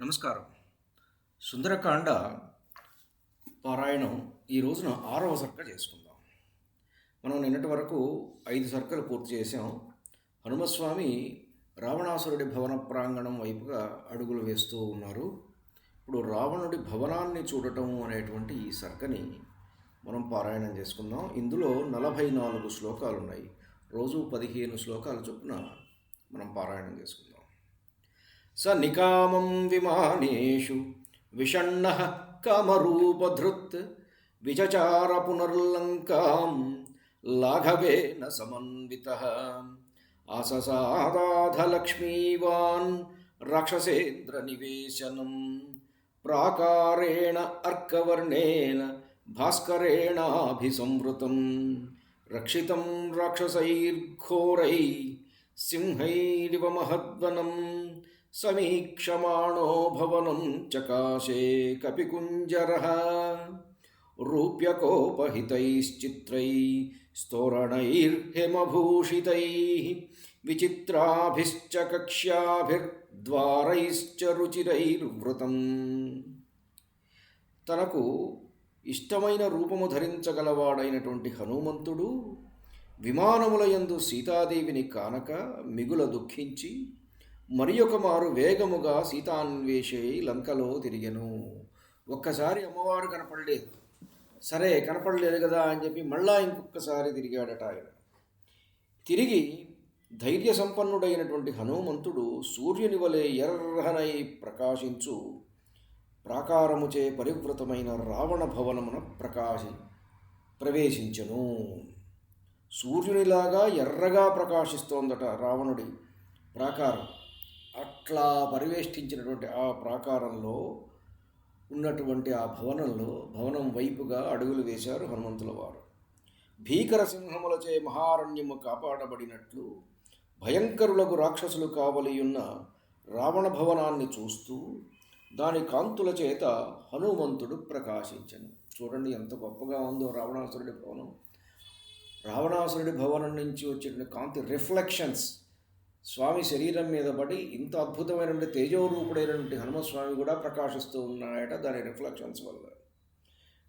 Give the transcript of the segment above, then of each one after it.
నమస్కారం. సుందరకాండ పారాయణం ఈ రోజున ఆరవ సర్క చేసుకుందాం. మనం నిన్నటి వరకు ఐదు సర్కలు పూర్తి చేసాం హనుమస్వామి రావణాసురుడి భవన ప్రాంగణం వైపుగా అడుగులు వేస్తూ ఉన్నారు. ఇప్పుడు రావణుడి భవనాన్ని చూడటం అనేటువంటి ఈ సర్కని మనం పారాయణం చేసుకుందాం. ఇందులో నలభై నాలుగు శ్లోకాలు ఉన్నాయి రోజు పదిహేను శ్లోకాల చొప్పున మనం పారాయణం చేసుకుందాం. స నికామం విమానేషు విషణ్ణ కామరూపధృత్ విచచార పునర్లంకాం లాఘవేన సమన్విత ఆససాదాధలక్ష్మీవాన్ రాక్షసేంద్ర నివేశనం ప్రాకారేణ అర్కవర్ణేన భాస్కరేణాభిసంవృతం రక్షితం రాక్షసైర్ఘోరై సింహైరివ మహద్వనం సమీక్షమాణో భవనం చకాశే కపికుంజరः రూప్యకోపహితైశ్చిత్రై विचित्राभिश्च విచిత్రాభిశ్చ కక్ష్యాభిర్ద్వారైశ్చ రుచిరైర్వృతం తనకు ఇష్టమైన రూపము ధరించగలవాడైనటువంటి హనుమంతుడు విమానములయందు సీతాదేవిని కానక మిగుల దుఃఖించి మరి ఒక మారు వేగముగా సీతాన్వేషై లంకలో తిరిగెను. ఒక్కసారి అమ్మవారు కనపడలేదు. సరే కనపడలేదు కదా అని చెప్పి మళ్ళా ఇంకొకసారి తిరిగాడట ఆయన. తిరిగి ధైర్య సంపన్నుడైనటువంటి హనుమంతుడు సూర్యుని వలె ఎర్రహనై ప్రకాశించు ప్రాకారముచే పరివృతమైన రావణ భవనమున ప్రకాశి ప్రవేశించను. సూర్యునిలాగా ఎర్రగా ప్రకాశిస్తోందట రావణుడి ప్రాకారం. అట్లా పరివేష్టించినటువంటి ఆ ప్రాకారంలో ఉన్నటువంటి ఆ భవనంలో భవనం వైపుగా అడుగులు వేశారు హనుమంతుల వారు. భీకర సింహములచే మహారణ్యము కాపాడబడినట్లు భయంకరులకు రాక్షసులు కావలియున్న రావణ భవనాన్ని చూస్తూ దాని కాంతుల చేత హనుమంతుడు ప్రకాశించను. చూడండి ఎంత గొప్పగా ఉందో రావణాసురుడి భవనం. రావణాసురుడి భవనం నుంచి వచ్చిన కాంతి రిఫ్లెక్షన్స్ స్వామి శరీరం మీద పడి ఇంత అద్భుతమైనటువంటి తేజోరూపుడైనటువంటి హనుమస్వామి కూడా ప్రకాశిస్తూ ఉన్నాయట దాని రిఫ్లెక్షన్స్ వల్ల.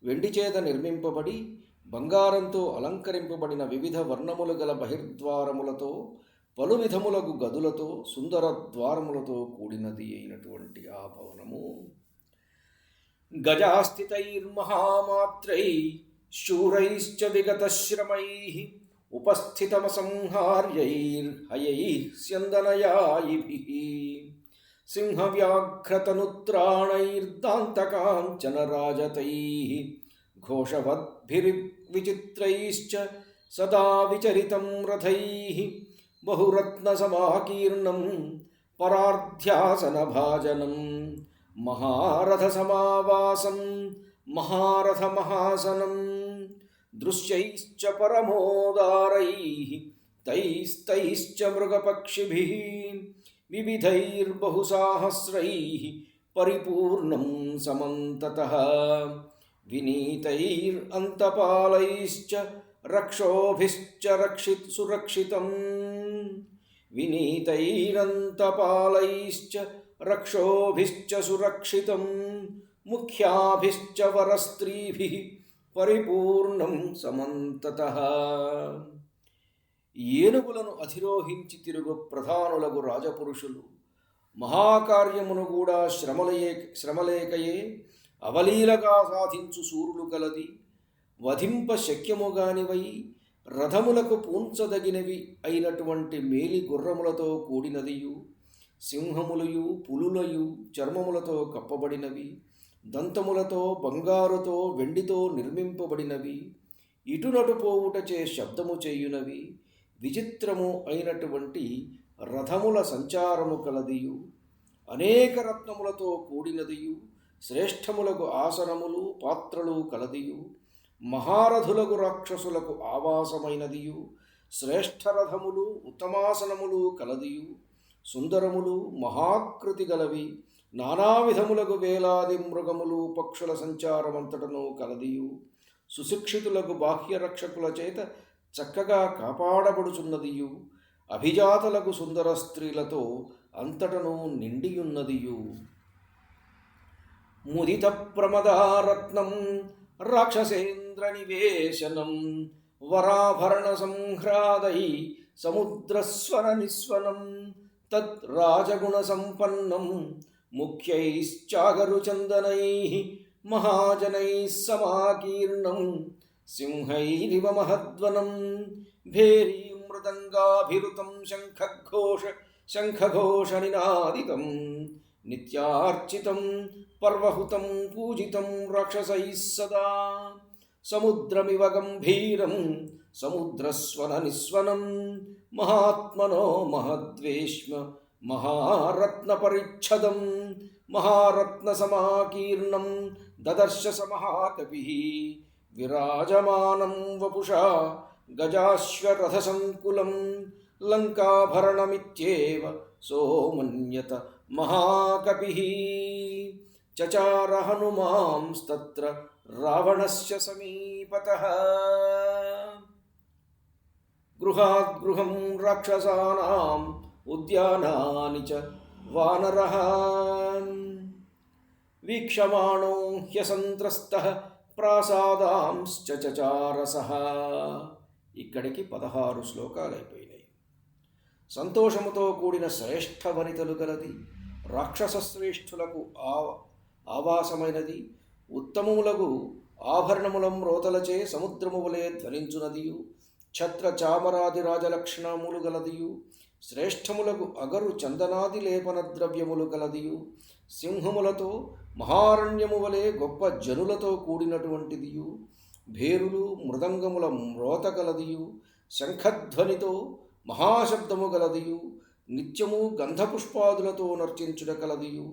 వెండి చేత నిర్మింపబడి బంగారంతో అలంకరింపబడిన వివిధ వర్ణములు గల బహిర్ద్వారములతో పలు విధములకు గదులతో సుందర ద్వారములతో కూడినది అయినటువంటి ఆ భవనము. గజాస్థితైర్మహామాత్రై శూరైశ్చ విగతశ్రమై उपस्थितमसंहार्यैर्हयैः स्यन्दनयायिभिः सिंहव्याघ्रतनुत्राणैर्दान्तकाञ्चनराजतैः घोषवद्भिर्विचित्रैश्च सदा विचरितं रथैः बहुरत्नसमाकीर्णं परार्ध्यासनभाजनं महारथसमावासं महारथमहासनम् दृश्यैश्च परमोदारैः, तैस्तैश्च मृगपक्षिभिः, विविधैर्बहुसाहस्रैः परिपूर्णं समन्ततः। विनीतैरन्तपालैश्च रक्षोभिश्च रक्षित् सुरक्षितं विनीतैरन्तपालैश्च रक्षोभिश्च मुख्याभिश्च वरस्त्रीभिः పరిపూర్ణం సమంతత. ఏనుగులను అధిరోహించి తిరుగు ప్రధానులకు రాజపురుషులు మహాకార్యమును కూడా శ్రమలయే శ్రమలేకయే అవలీలగా సాధించు సూర్యులు కలది. వధింప శక్యముగానివై రథములకు పూంచదగినవి అయినటువంటి మేలి గుర్రములతో కూడినదియు సింహములయు పులులయు చర్మములతో కప్పబడినవి. దంతములతో బంగారుతో వెండితో నిర్మింపబడినవి. ఇటునటు పోవుటచే శబ్దము చేయునవి. విచిత్రము అయినటువంటి రథముల సంచారము కలదియు. అనేక రత్నములతో కూడినదియు. శ్రేష్టములకు ఆసనములు పాత్రలు కలదియు. మహారథులకు రాక్షసులకు ఆవాసమైనదియు. శ్రేష్టరథములు ఉత్తమాసనములు కలదియు. సుందరములు మహాకృతి గలవి. నానా విధములకు వేలాది మృగములు పక్షుల సంచారమంతటను కలదియు. సుశిక్షితులకు బాహ్య రక్షకుల చేత చక్కగా కాపాడబడుచున్నదియు. అభిజాతలకు సుందర స్త్రీలతో అంతటను నిండియున్నదియు. ముదిత ప్రమదారత్నం రాక్షసేంద్ర నివేశనం వరాభరణ సంహ్రాదై సముద్రస్వర నిస్వనం తత్ రాజగుణ సంపన్నం ముఖ్యైశ్చాగరుచందనై మహాజనై సమాకీర్ణం సింహైరివ మహద్వనం భేరీ మృదంగాభిరుతం శంఖఘోష శంఖఘోషనినాదితం నిత్యార్చితం పర్వహుతం పూజితం రాక్షసైः సదా సముద్రమివ గంభీరం సముద్రస్వన నిస్వనం महारत्न परिच्छदम महारत्न महारत्नसमाकीर्णं ददर्श समहाकविः विराजमानं वपुषा, गजाश्वरथसङ्कुलं, लङ्काभरणमित्येव सोमन्यत महाकपिः चचार हनुमांस्तत्र रावणस्य समीपतः। गृहाद्गृहं राक्षसानां ఉద్యానాని చ వానరः. వీక్షమాణో హ్యసంత్రస్త ప్రాసాదాంశ్చ చచారసః. ఇక్కడికి పదహారు శ్లోకాలు అయిపోయినాయి సంతోషముతో కూడిన శ్రేష్ఠ వనితలు గలది రాక్షస శ్రేష్ఠులకు ఆ ఆవాసమైనది ఉత్తమములకు ఆభరణములం రోతలచే సముద్రము వలె ధ్వనించునదియు ఛత్ర చామరాది రాజలక్షణములు గలదియు శ్రేష్టములకు అగరు చందనాది లేపన ద్రవ్యములు గలదియు సింహములతో మహారణ్యము వలె గొప్ప జనులతో కూడినటువంటిదియు భేరులు మృదంగముల మ్రోత గలదియు శంఖధ్వనితో మహాశబ్దము గలదియు నిత్యము గంధపుష్పాదులతో నర్చించుట కలదియు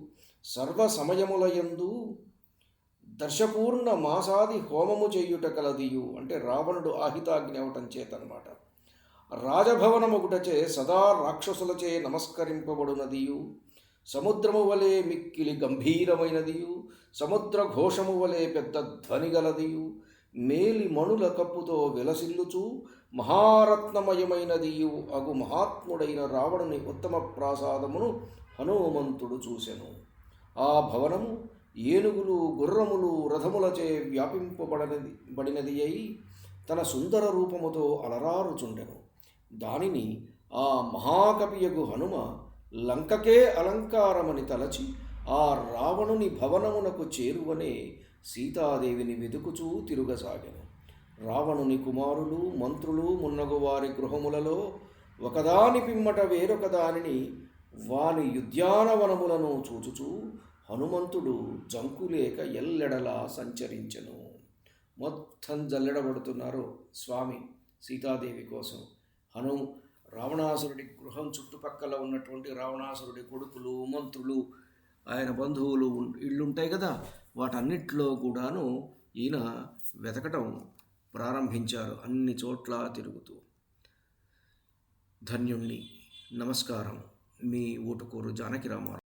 సర్వ సమయములయందు దర్శపూర్ణ మాసాది హోమము చేయుట కలదియు అంటే రావణుడు ఆహితాగ్ని అవటం చేతనమాట. రాజభవనముగుటచే సదా రాక్షసులచే నమస్కరింపబడునదియు. సముద్రము వలె మిక్కిలి గంభీరమైనదియు. సముద్ర ఘోషము వలె పెద్ద ధ్వనిగలదియు మేలి మణుల కప్పుతో విలసిల్లుచు మహారత్నమయమైనదియు. అగు మహాత్ముడైన రావణుని ఉత్తమ ప్రాసాదమును హనుమంతుడు చూసెను. ఆ భవనము ఏనుగులు గుర్రములు రథములచే వ్యాపింపబడనది బడినది అయి తన సుందర రూపముతో అలరారుచుండెను. దానిని ఆ మహాకవియగు హనుమ లంకకే అలంకారమని తలచి ఆ రావణుని భవనమునకు చేరువనే సీతాదేవిని వెతుకుచూ తిరుగసాగెను. రావణుని కుమారులు మంత్రులు మున్నగు వారి గృహములలో ఒకదాని పిమ్మట వేరొక దానిని వాని యుద్ధానవనములను చూచుచూ హనుమంతుడు జంకులేక ఎల్లెడలా సంచరించెను. మొత్తం జల్లెడబడుతున్నారు స్వామి సీతాదేవి కోసం. హను రావణాసురుడి గృహం చుట్టుపక్కల ఉన్నటువంటి రావణాసురుడి కొడుకులు మంత్రులు ఆయన బంధువులు ఇళ్ళుంటాయి కదా. వాటన్నిటిలో కూడాను ఈయన వెతకటం ప్రారంభించారు అన్ని చోట్ల తిరుగుతూ. ధన్యుణ్ణి నమస్కారం. మీ ఊటుకూరు జానకి రామారావు.